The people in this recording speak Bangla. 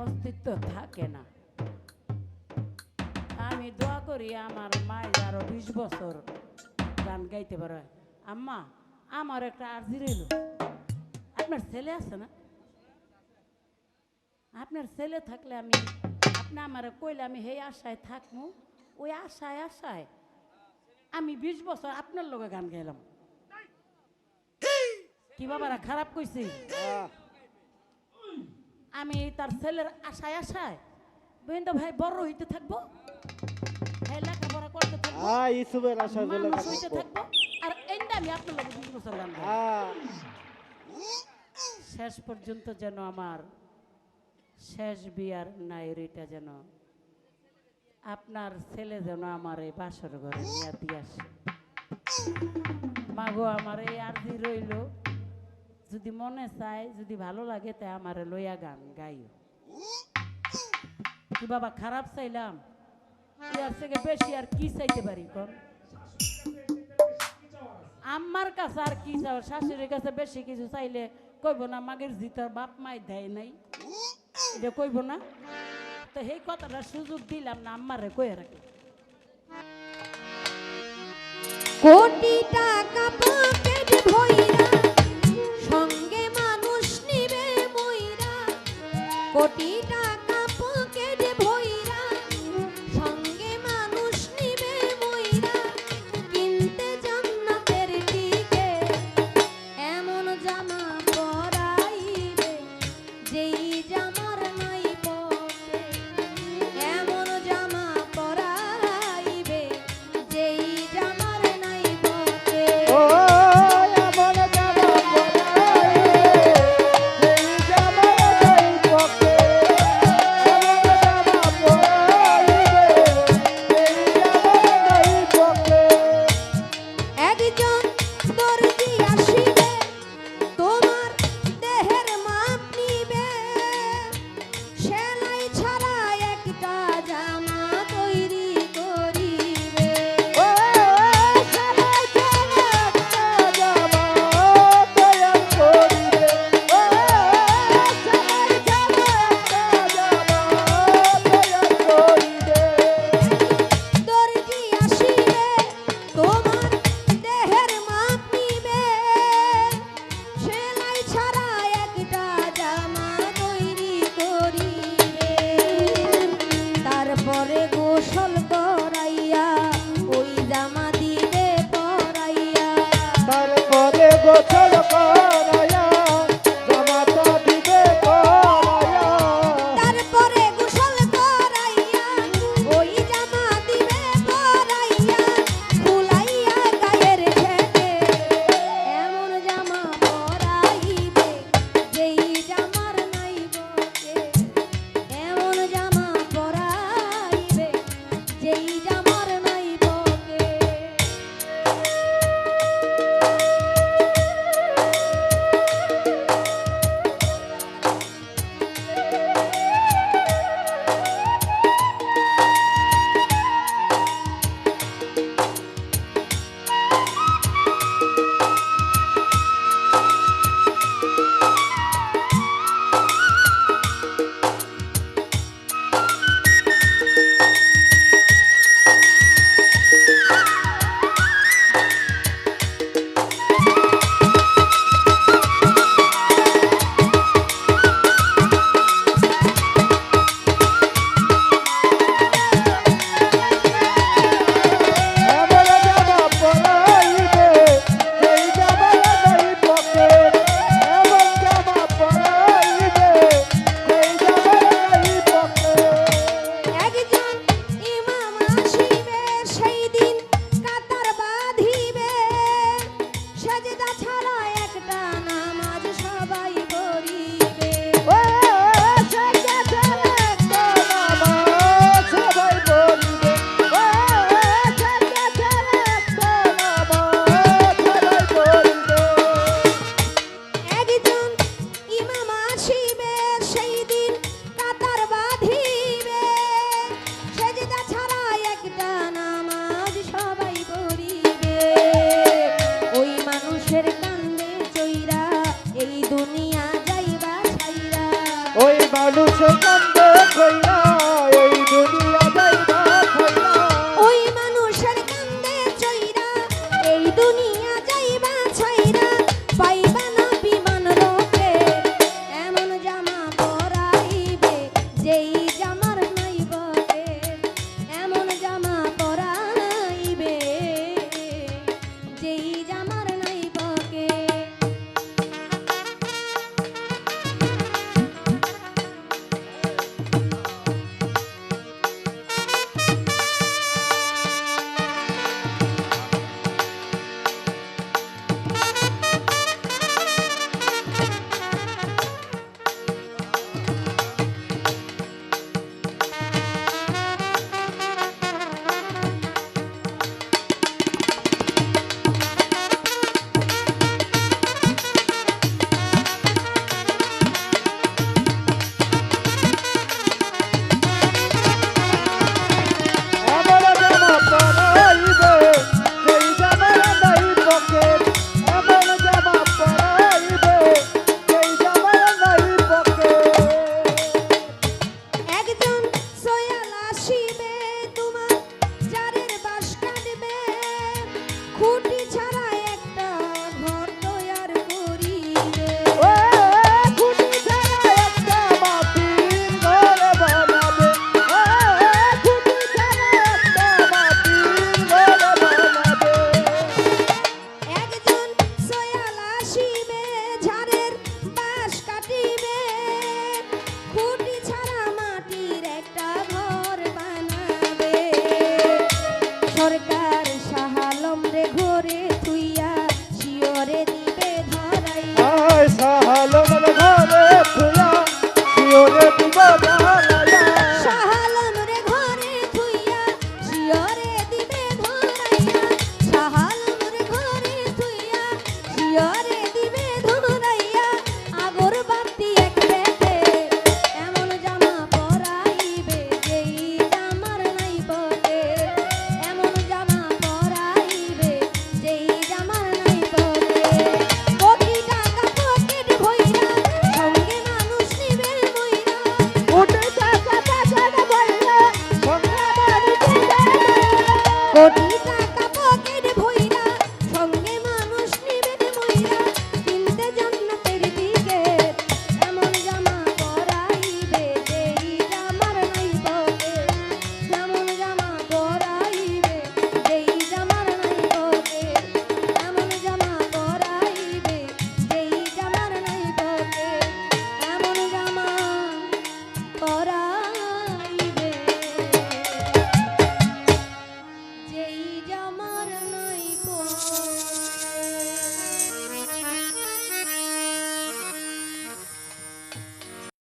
অস্তিত্ব থাকে না। আমি দোয়া করি আমার মায়ের আরও বিশ বছর গান গাইতে পারে। আম্মা আমার একটা আর্জি রইল। আপনার ছেলে আছে না? আপনার ছেলে থাকলে আমি আপনি আমার কইলে আমি সেই আশায় থাকব ওই আশায় আশায় আমি বিশ বছর আপনার লগে গান গাইলাম। কি বাবারা খারাপ কইছি? আমি তার ছেলের আশায় আশায় বহিন্দা ভাই বড় হইতে থাকব হ্যাঁ লেখাপড়া করতে থাকব আহ, ইসুফের মানুষ হইতে থাকব। আর আমি আপনার লগে বিশ বছর গান শেষ পর্যন্ত যেন আমার শেষ বিয়ার নাইরিটা যেন আপনার ছেলে যেন আমার এই বাসর ঘরে নিয়ে দিয়ে আসে। মাগো আমার এই আরজি রইল। যদি মনে চায়, যদি ভালো লাগে, তাই আমার লইয়া গান গাইও। কি বাবা, খারাপ চাইলাম? ইয়ার থেকে বেশি আর কি চাইতে পারি কোন? আমার কাছে আর কি চাও শাশুড়ির কাছে বেশি কিছু চাইলে কইব না, মাগের জিতার বাপ মাই দেয় নাই। এটা কইব না? তো সেই কথাটা সুযোগ দিলাম না আম্মারে কয়ে রাখি। কোটি টাকা কোটি করে গোসল করাইয়া জামা দিবে পরাইয়া। তারপরে গোসল কর